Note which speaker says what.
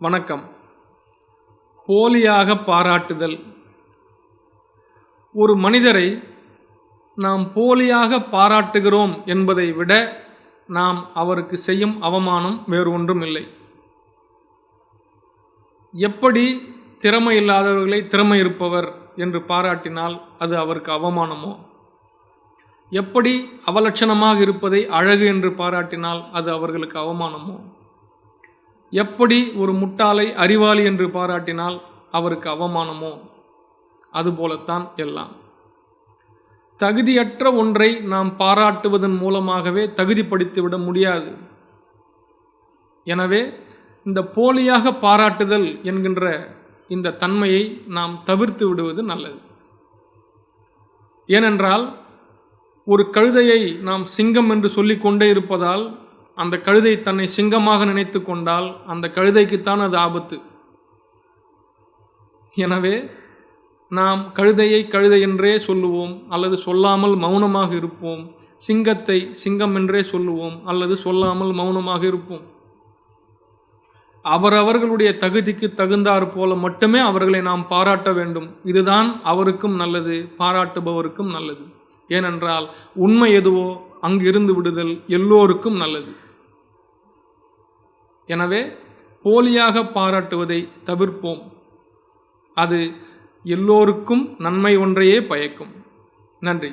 Speaker 1: வணக்கம். போலியாக பாராட்டுதல். ஒரு மனிதரை நாம் போலியாக பாராட்டுகிறோம் என்பதை விட நாம் அவருக்கு செய்யும் அவமானம் வேறு ஒன்றும் இல்லை. எப்படி திறமை இல்லாதவர்களை திறமை இருப்பவர் என்று பாராட்டினால் அது அவருக்கு அவமானமோ? எப்படி அவலட்சணமாக இருப்பதை அழகு என்று பாராட்டினால் அது அவர்களுக்கு அவமானமோ? எப்படி ஒரு முட்டாளை அறிவாளி என்று பாராட்டினால் அவருக்கு அவமானமோ? அதுபோலத்தான் எல்லாம். தகுதியற்ற ஒன்றை நாம் பாராட்டுவதன் மூலமாகவே தகுதிப்படுத்திவிட முடியாது. எனவே இந்த போலியாக பாராட்டுதல் என்கின்ற இந்த தன்மையை நாம் தவிர்த்து விடுவது நல்லது. ஏனென்றால் ஒரு கழுதையை நாம் சிங்கம் என்று சொல்லிக்கொண்டே இருப்பதால் அந்த கழுதை தன்னை சிங்கமாக நினைத்து கொண்டால் அந்த கழுதைக்குத்தான் அது ஆபத்து. எனவே நாம் கழுதையை கழுதை என்றே சொல்லுவோம் அல்லது சொல்லாமல் மௌனமாக இருப்போம். சிங்கத்தை சிங்கம் என்றே சொல்லுவோம் அல்லது சொல்லாமல் மௌனமாக இருப்போம். அவரவர்களுடைய தகுதிக்கு தகுந்தாற் போல மட்டுமே அவர்களை நாம் பாராட்ட வேண்டும். இதுதான் அவருக்கும் நல்லது பாராட்டுபவருக்கும் நல்லது. ஏனென்றால் உண்மை எதுவோ அங்கு இருந்து விடுதல் எல்லோருக்கும் நல்லது. எனவே போலியாக பாராட்டுவதை தவிர்ப்போம். அது எல்லோருக்கும் நன்மை ஒன்றையே பயக்கும். நன்றி.